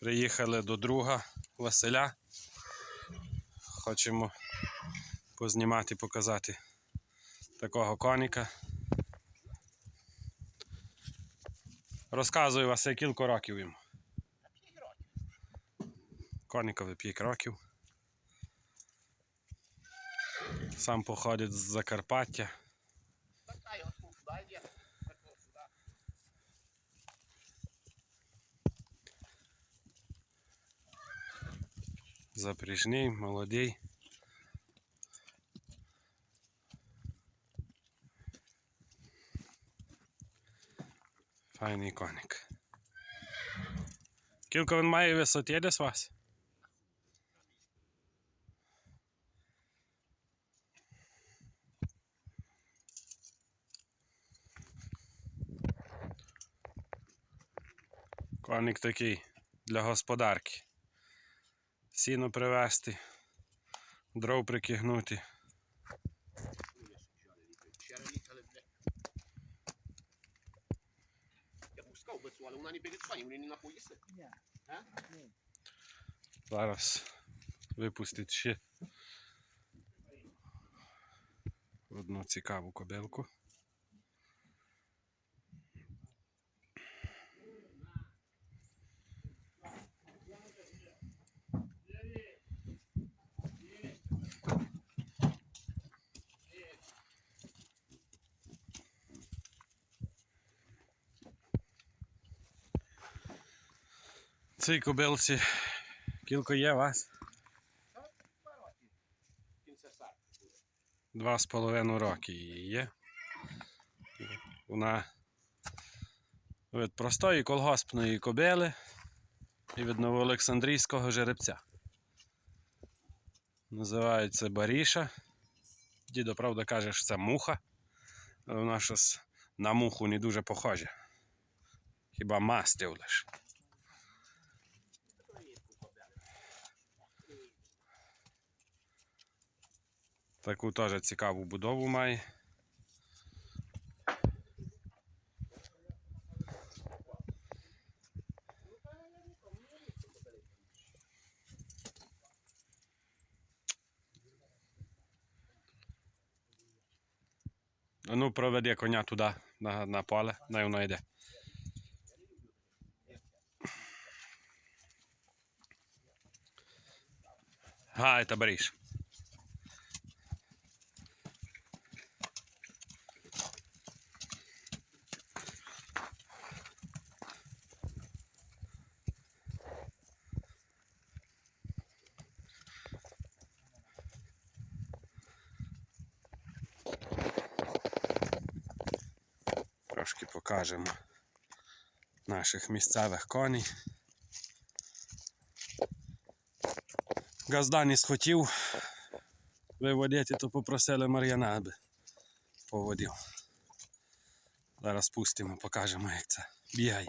Приїхали до друга Василя. Хочемо познімати, показати такого коніка. Розказую Василь, кілька років йому. Конікові 5 років. Сам походить з Закарпаття. Така його тут сюди йде. Такого сюди. Запряжний, молодий. Файний коник. Кілько він має висоті десь вас? Коник такий для господарки. Сіно привезти, дров прикигнути. Зараз випустить ще одну цікаву кобилку. Цій кобилці кілько є вас? Два з половиною роки її є. Вона від простої колгоспної кобили і від новоолександрійського жеребця. Називається Баріша. Дідо, правда, каже, що це муха, вона щось на муху не дуже похожа. Хіба мастив лише. Таку теж цікаву будову має. Ну, проведи коня туди, на, на поле, най воно йде. Гай, та беріш. Трошки покажемо наших місцевих коней. Газда не схотів виводити, то попросили Мар'яна, аби поводив. Зараз спустимо, покажемо, як це бігає.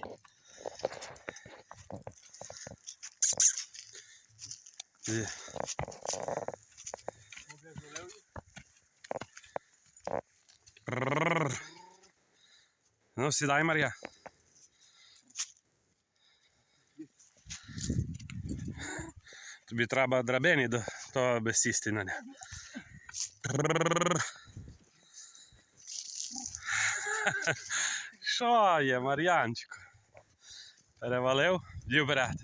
Є. No, si daj, Marija. Tu bi treba drabeni, da to bez istinanja. Šo je, Marjančko? Prevalil, ljubi rad.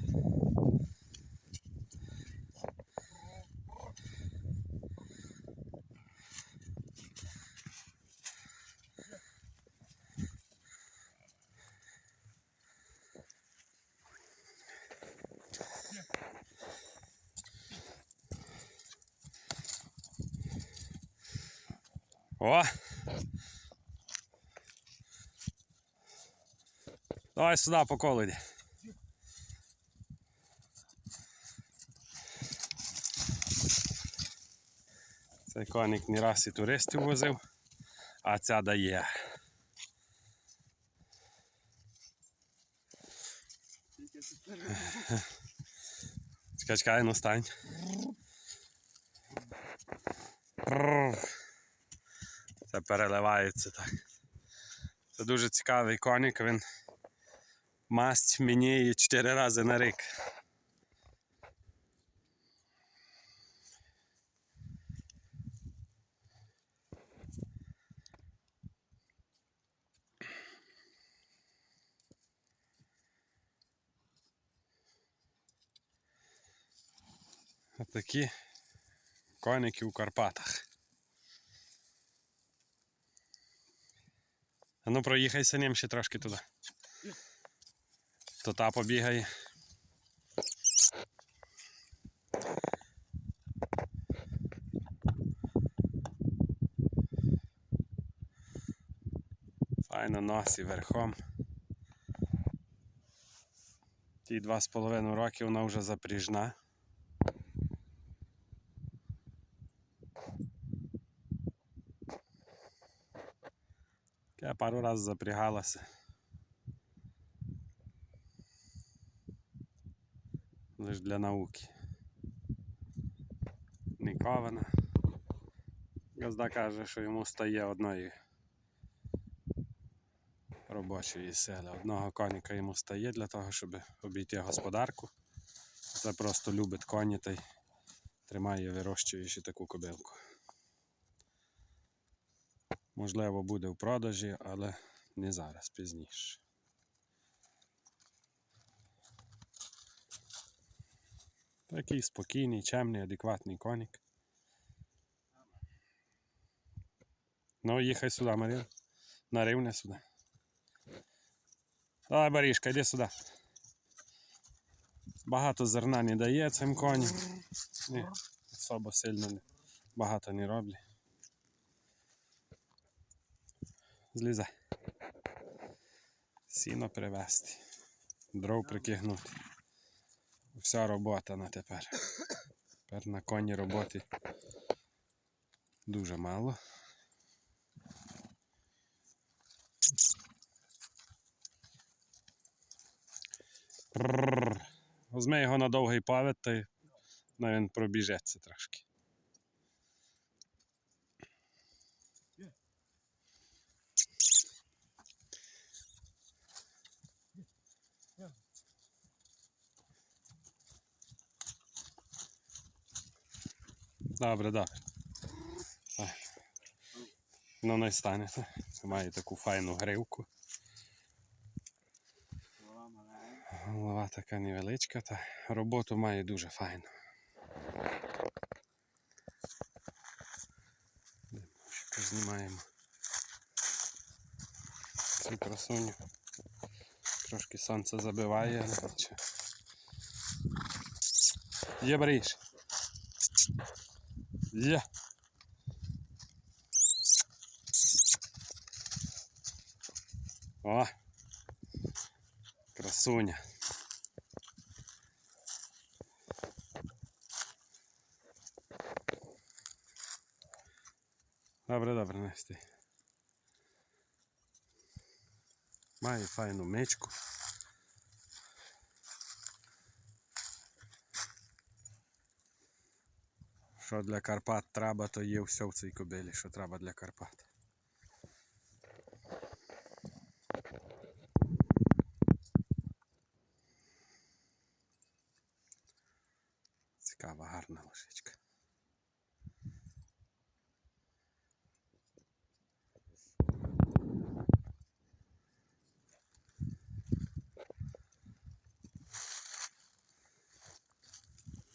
О! Давай сюди по колу йди. Цей коник не раз і туристів возив, а ця дає. Чекай, чекай, ну стань переливаються так. Це дуже цікавий коник, він масть мініє чотири рази на рік. Отакі коніки у Карпатах. Ну проїхайся ним ще трошки туди. То та побігає. Файно носі верхом. Ті два з половиною роки вона вже запріжна. Я пару раз запрягалася. Лиш для науки. Не кована. Газда каже, що йому стає одної робочої сили. Одного коніка йому стає для того, щоб обійти господарку. Це просто любить коні та й тримає, вирощує ще таку кобилку. Можливо, буде в продажі, але не зараз, пізніше. Такий спокійний, чемний, адекватний конік. Ну, їхай сюди, Марія. На рівне сюди. Давай, Барішка, йди сюди. Багато зерна не дає цим коням. Ні, особо сильно багато не роблять. Злізай. Сіно привезти. Дров прикигнути. Вся робота на тепер. Тепер на коні роботи дуже мало. Прррр. Візьми його на довгий павет, то він пробіжеться трошки. Добре. Так. Ну не стане. Має таку файну гривку. Голова така невеличка, та роботу має дуже файну. Знімаємо цю красуню. Трошки сонце забиває, але. Є бріж. Є. О! Красуня. Добре, добре, Насті. Має файну мечку. Що для Карпат треба, то є все в цій кобилі, що треба для Карпат. Цікава, гарна лошичка.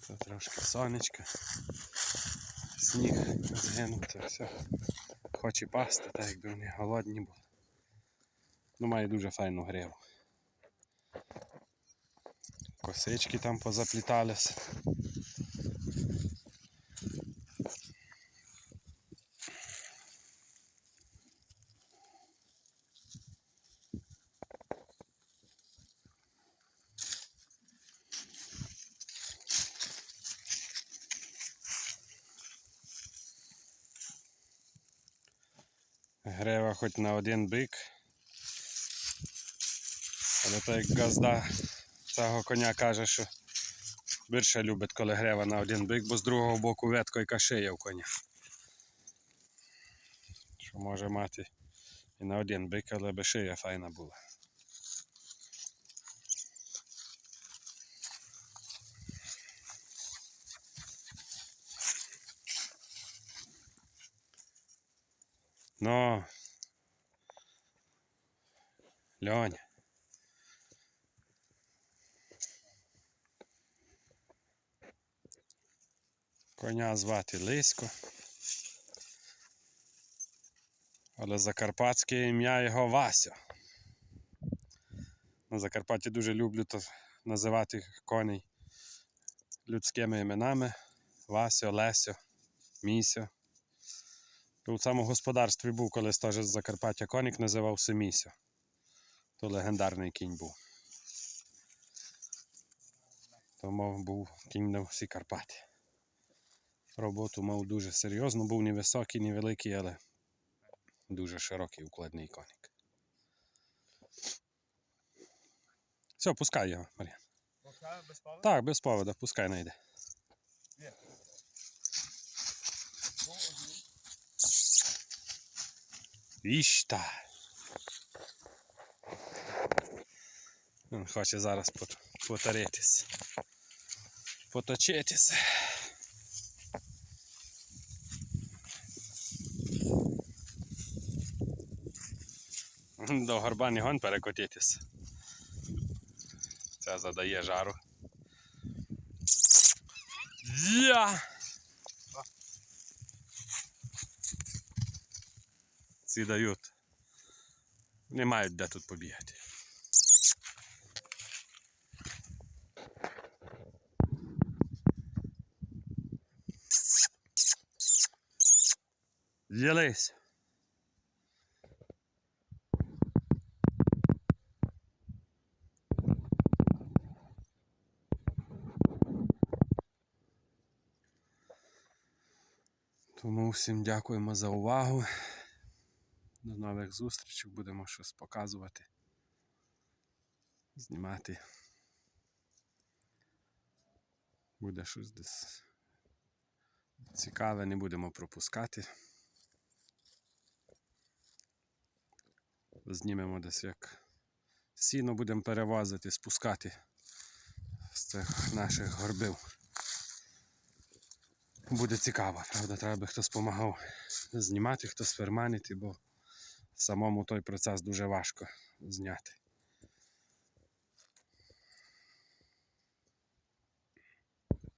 Це трошки сонечка. Сніг згинув, все, все. Хоче пасти, так якби вони голодні були. Ну, має дуже файну гриву. Косички там позапліталися. Грива хоч на один бик. Але так як газда цього коня каже, що більше любить, коли грева на один бик, бо з другого боку ветко яка шия в коня. Що може мати і на один бик, але би шия файна була. Ну. Льоня. Коня звати Лисько. Але закарпатське ім'я його Вася. На Закарпатті дуже люблю то називати коней людськими іменами. Васьо, Лесьо, Місьо. В цьому господарстві був колись теж з Закарпаття коник, називався Місьо. То легендарний кінь був. Тому був кінь на всі Карпати. Роботу мав дуже серйозно, був невисокий, невеликий, але дуже широкий укладний коник. Все, пускай його, Мар'ян. Так, без повода, пускай найде. Вішта. Він хоче зараз пот- потаритись. Поточитись. До горбани гон перекотитись. Це задає жару. Я! Ці дають. Не мають де тут побігати. Ділись. Тому всім дякуємо за увагу. До нових зустрічей будемо щось показувати, знімати. Буде щось десь цікаве, не будемо пропускати. Знімемо десь як сіно будемо перевозити, спускати з цих наших горбів. Буде цікаво, правда, треба би хтось допомагав знімати, хтось ферманити, бо самому той процес дуже важко зняти.